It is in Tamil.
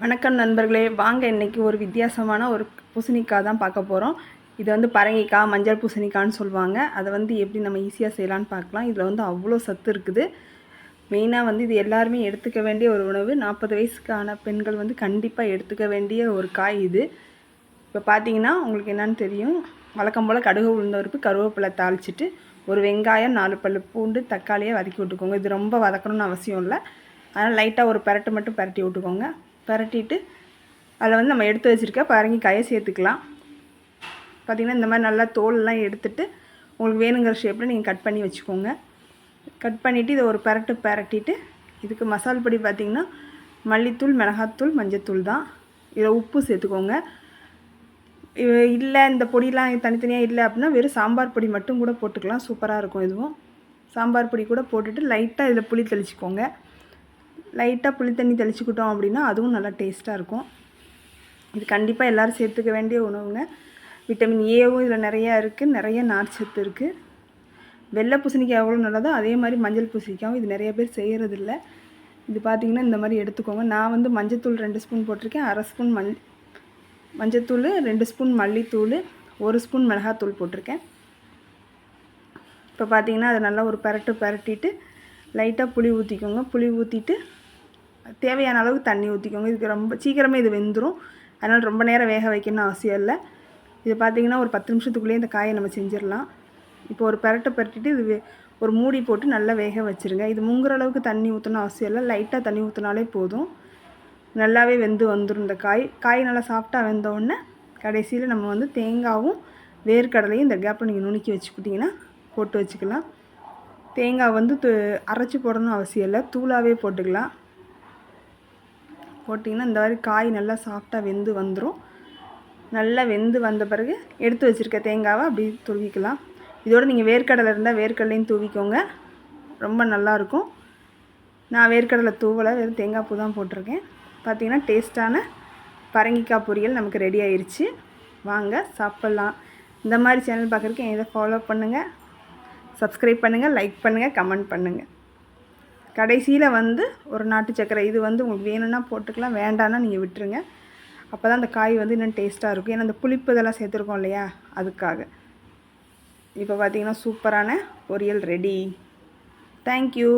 வணக்கம் நண்பர்களே. வாங்க இன்னைக்கு ஒரு வித்தியாசமான ஒரு பூசணிக்காய் தான் பார்க்க போகிறோம் இது வந்து பரங்கிக்காய் மஞ்சள் பூசணிக்காய்னு சொல்லுவாங்க. அதை வந்து எப்படி நம்ம ஈஸியாக செய்யலான்னு பார்க்கலாம். இதில் வந்து அவ்வளோ சத்து இருக்குது. மெயினாக வந்து இது எல்லாருமே எடுத்துக்க வேண்டிய ஒரு உணவு. நாற்பது வயசுக்கான பெண்கள் வந்து கண்டிப்பாக எடுத்துக்க வேண்டிய ஒரு காய் இது. இப்போ பார்த்தீங்கன்னா உங்களுக்கு என்னன்னு தெரியும். வழக்கம் போல் கடுகு உளுந்தவருக்கு கருவேப்பிலை தாளிச்சிட்டு ஒரு வெங்காயம் நாலு பல்லு பூண்டு தக்காளியை வதக்கி விட்டுக்கோங்க. இது ரொம்ப வதக்கணும்னு அவசியம் இல்லை. அதனால் லைட்டாக ஒரு பரட்டு மட்டும் பரட்டி விட்டுக்கோங்க. பரட்டிட்டு அதில் வந்து நம்ம எடுத்து வச்சுருக்க பரங்கிக்காயை சேர்த்துக்கலாம். பார்த்திங்கன்னா இந்த மாதிரி நல்லா தோலெல்லாம் எடுத்துட்டு உங்களுக்கு வேணுங்கிற ஷேப்பில் நீங்கள் கட் பண்ணி வச்சுக்கோங்க. கட் பண்ணிவிட்டு இதை ஒரு பரட்டு பரட்டிட்டு இதுக்கு மசால் பொடி பார்த்திங்கன்னா மல்லித்தூள் மிளகாத்தூள் மஞ்சத்தூள் தான். இதில் உப்பு சேர்த்துக்கோங்க. இல்லை இந்த பொடியெலாம் தனித்தனியாக இல்லை அப்படின்னா வெறும் சாம்பார் பொடி மட்டும் கூட போட்டுக்கலாம். சூப்பராக இருக்கும் இதுவும். சாம்பார் பொடி கூட போட்டுட்டு லைட்டாக இதில் புளி தெளிச்சிக்கோங்க. லைட்டாக புளி தண்ணி தெளிச்சுக்கிட்டோம் அப்படின்னா அதுவும் நல்லா டேஸ்ட்டாக இருக்கும். இது கண்டிப்பாக எல்லோரும் சேர்த்துக்க வேண்டிய உணவுங்க. விட்டமின் ஏவும் இதில் நிறையா இருக்குது நிறைய நார்ச்சத்து இருக்குது வெள்ளை பூசணிக்காய் எவ்வளோ நல்லதோ அதே மாதிரி மஞ்சள் பூசணிக்காயும் இது நிறைய பேர் செய்கிறதில்ல இது பார்த்திங்கன்னா இந்த மாதிரி எடுத்துக்கோங்க. நான் வந்து மஞ்சத்தூள் ரெண்டு ஸ்பூன் போட்டிருக்கேன். அரை ஸ்பூன் மஞ் மஞ்சத்தூள் ரெண்டு ஸ்பூன் மல்லித்தூள் ஒரு ஸ்பூன் மிளகாத்தூள் போட்டிருக்கேன். இப்போ பார்த்திங்கன்னா அதை நல்லா ஒரு பரட்டு பரட்டிட்டு லைட்டாக புளி ஊற்றிக்கோங்க புளி ஊற்றிட்டு தேவையான அளவுக்கு தண்ணி ஊற்றிக்கோங்க இதுக்கு ரொம்ப சீக்கிரமே இது வெந்துடும் அதனால் ரொம்ப நேரம் வேக வைக்கணும்னு அவசியம் இல்லை. இது பார்த்தீங்கன்னா ஒரு பத்து நிமிஷத்துக்குள்ளேயே இந்த காயை நம்ம செஞ்சிடலாம். இப்போ ஒரு பரட்டை பரட்டிட்டு இது வே- ஒரு மூடி போட்டு நல்லா வேக வச்சுருங்க. இது முங்குற அளவுக்கு தண்ணி ஊற்றணும் அவசியம் இல்லை. லைட்டாக தண்ணி ஊற்றினாலே போதும். நல்லாவே வெந்து வந்துடும் இந்த காய். காய் நல்லா சாஃப்டாக வெந்த கடைசியில் நம்ம வந்து தேங்காவும் வேர்க்கடலையும் இந்த கேப்பில் நீங்கள் நுணுக்கி வச்சுக்கிட்டிங்கன்னா போட்டு வச்சுக்கலாம். தேங்காய் வந்து அரைச்சி போடணும் அவசியம் இல்லை. தூளாகவே போட்டுக்கலாம். போட்டிங்கன்னா இந்த மாதிரி காய் நல்லா சாஃப்டாக வெந்து வந்துடும் நல்லா வெந்து வந்த பிறகு எடுத்து வச்சுருக்க தேங்காவை அப்படி துருவிக்கலாம். இதோடு நீங்கள் வேர்க்கடலை இருந்தால் வேர்க்கடலையும் தூவிக்கோங்க. ரொம்ப நல்லாயிருக்கும் நான் வேர்க்கடலை தூவலை வெறும் தேங்காய் பூ தான் போட்டிருக்கேன். பார்த்திங்கன்னா டேஸ்ட்டான பரங்கிக்காய் பொரியல் நமக்கு ரெடி ஆயிடுச்சு வாங்க சாப்பிட்லாம். இந்த மாதிரி சேனல் பார்க்குறதுக்கு இதை ஃபாலோ பண்ணுங்கள் சப்ஸ்கிரைப் பண்ணுங்கள் லைக் பண்ணுங்கள் கமெண்ட் பண்ணுங்கள் கடைசியில் வந்து ஒரு நாட்டு சக்கரை. இது வந்து உங்களுக்கு வேணும்னா போட்டுக்கலாம் வேண்டாம்னா நீங்கள் விட்டுருங்க. அப்போ தான் அந்த காய் வந்து இன்னும் டேஸ்ட்டாக இருக்கும். ஏன்னா அந்த புளிப்பு இதெல்லாம் சேர்த்துருக்கோம் இல்லையா? அதுக்காக. இப்போ பார்த்தீங்கன்னா சூப்பரான பொரியல் ரெடி தேங்க்யூ